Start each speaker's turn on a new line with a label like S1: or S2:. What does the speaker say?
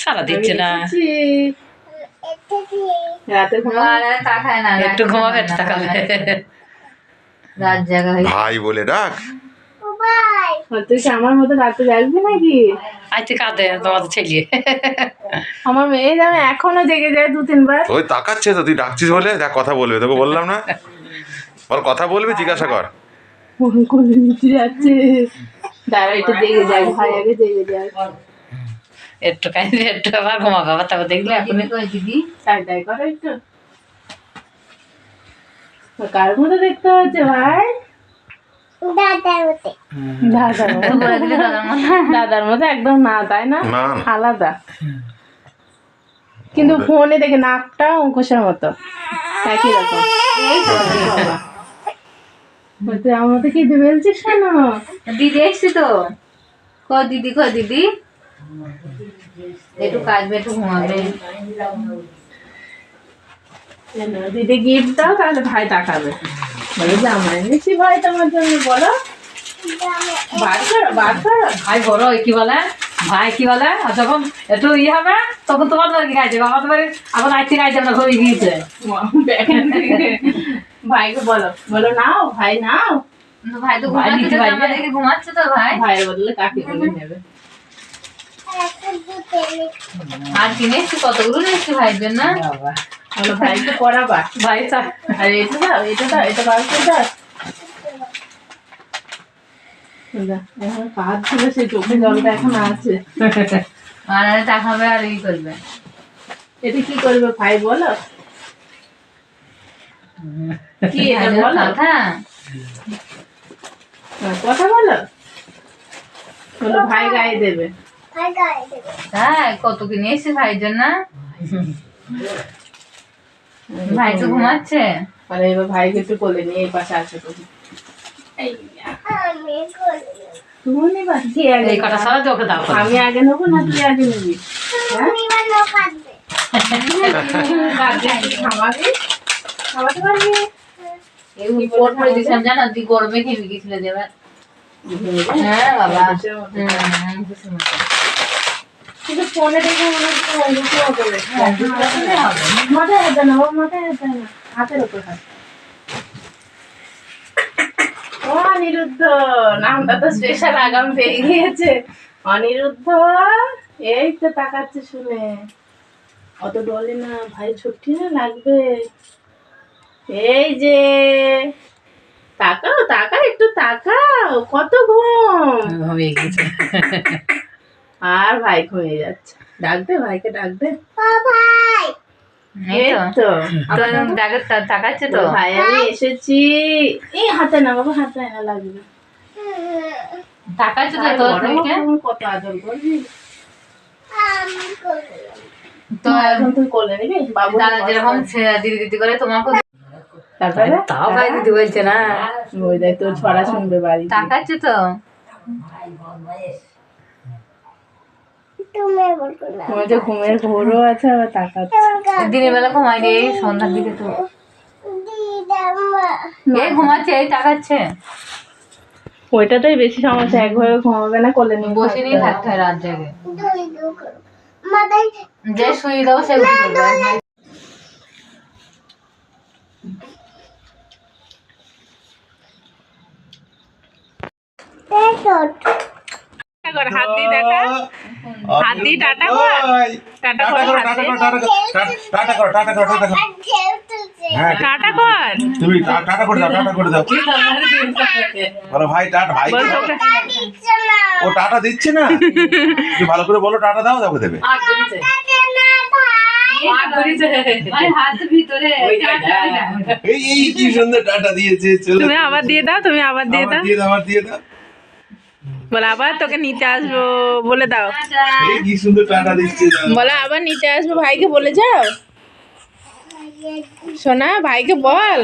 S1: সারা দিচ্ছে না
S2: রাতে ঘুমা
S3: আর তাকায় না
S1: একটু ঘুমাবে
S4: ভাই বলে ডাক।
S2: তুই কি আমার মতো রাতে জাগবি নাকি?
S1: কাঁদে তোমাদের ছেলে
S2: আমার মেয়ে যেন এখনও জেগে যায় দু তিনবার।
S4: ওই তাকাচ্ছে তো তুই ডাকছিস বলে? দেখ কথা বলবে তোকে বললাম না। বল কথা বলবি জিজ্ঞাসা কর।
S2: ফোন করে নিচে যাচ্ছে? দাঁড়া একটু ভাই আগে যায়
S1: একটু কাঁদে একটু আবার ঘুমাবে আবার তারপর দেখলে এখন।
S3: দিদি কই দিদি?
S2: টাই টাই করো একটু। কার মতো দেখতে হচ্ছে ভাই? দাদার মতো।
S3: দাদার মতো।
S2: দাদার মতো। একদম না তাই না?
S4: না না।
S2: আলাদা। কিন্তু ফোনে দেখে নাকটা অঙ্কুশের মতো। একই রকম। আমার কি বলছিস কেন?
S3: দিদি এসছি তো। কই দিদি দিদি? একটু একটু ঘুমাবে।
S2: দিদি গিফট দাও তাহলে ভাই বলে এনেছি ভাই তোমার জন্য বলো। বার করো বার করো।
S1: ভাই বড় কি বলে? ভাই কি বলে? যখন একটু ইয়ে হবে তখন তোমার বাড়ি গাইছে বাবা তোমার এখন আইতে গাইছে আমরা গিয়েছে।
S2: ভাইকে বলো। বলো নাও ভাই নাও।
S3: ভাই তো ঘুমাচ্ছে তো, ভাই।
S2: ভাইয়ের বদলে কাকে বলে নেবে?
S3: আর কিনে এসছি কতগুলো নিয়ে এসছি ভাইয়ের জন্য?
S1: বাবা।
S2: বলো ভাইকে পড়াবা।
S1: ভাই
S2: আর এটা দাও এটা দাও এটা বার করে দাও এখন কাজ ছিল সেই চোখে জলটা এখন আছে।
S3: আর আর ই করবে।
S2: এটা কি করবে ভাই বলো। কি বলো?
S3: কথা।
S2: হ্যাঁ, কথা বলো। বলো ভাই গায়ে দেবে।
S3: তাই কত কিনে এসছি ভাইয়ের জন্য ভাই তো ঘুমাচ্ছে।
S2: আর এবার ভাইকে একটু কোলে নিয়ে এই পাশে আছে তো। তুমি নিবা। কি আগে
S1: এই কটা সারা চোখে দাও।
S2: আমি আগে নেব না তুই আগে নিবি? হ্যাঁ? কাঁদবে, খাওয়াবি? খাওয়াতে পারবি?
S3: এই উপর করে দিয়েছিলাম জানো তুই গরমে খেয়ে গেছিল দেবে হ্যাঁ বাবা হুম, বুঝতে পারছি।
S2: কিন্তু ফোনে দেখে মনে হচ্ছে।
S3: হ্যাঁ, হবে।
S2: মাথায় না ও মাথায় হাতে না হাতের উপর হাত ও অনিরুদ্ধ নামটা তো স্পেশাল আগাম পেয়ে গিয়েছে অনিরুদ্ধ এই তো তাকাচ্ছে শুনে অত ডলে না ভাই ছুটি না লাগবে এই যে তাকাও তাকাও একটু তাকাও কত ঘুম।
S1: ঘুমিয়ে গিয়েছে
S2: আর ভাই ঘুমিয়ে যাচ্ছে। ডাক দে ভাইকে ডাক দে।
S3: এই
S2: এই
S3: তো।
S2: তো
S3: তো ডাকে তা- তাকাচ্ছে তো?
S2: ভাই আমি এসেছি। এই হাতে না বাবা হাতে না লাগবে।
S3: তাকাচ্ছে তো তোর
S2: কত আদর করবি?
S3: তো
S2: এখন তুই কোলে নিবি? বাবু
S3: দাদা যেরকম দিদি দিদি করে তোমাকে
S2: তারপরে?
S1: তাও ভাই দিদি বলছে না।
S2: ওই দেখ তোর ছড়া শুনবে বাড়ি
S3: তাকাচ্ছে তো।
S2: ঘুমের ঘোরও আছে আবার তাকাচ্ছে।
S3: দিনের বেলা ঘুমাই এই সন্ধ্যার দিকে তো। এই ঘুমাচ্ছে এই তাকাচ্ছে।
S2: ওইটাতেই বেশি সমস্যা একভাবে ঘুমাবে না কোলে নিয়ে
S3: বসে নিয়ে থাকতে হয় রাত জাগে। যে শুয়ে দেবো সে উঠে পড়বে
S2: কর হাত দিয়ে দেখা। হাত দিয়ে টাটা কর। টাটা কর
S4: টাটা করো টাটা করো টাটা করো হ্যাঁ
S2: টাটা কর।
S4: তুমি টাটা করে দাও টাটা করে দাও। বলো ভাই টাটা ভাই। ও টাটা দিচ্ছে না? তুমি ভালো করে বলো টাটা দাও তারপরে দেবে।
S1: আর করিছে আর করিছে
S3: ভাই হাত ভিতরে।
S4: এই এই কি সুন্দর টাটা দিয়েছে চলো
S2: তুমি আবার দিয়ে দাও তুমি আবার দিয়ে দাও।
S4: দিয়ে দাও আবার দিয়ে দাও।
S2: বলে আবার তোকে নিতে আসব বলে
S4: দাও।
S2: বলে আবার নিতে আসব ভাইকে বলে যাও। সোনা ভাইকে বল।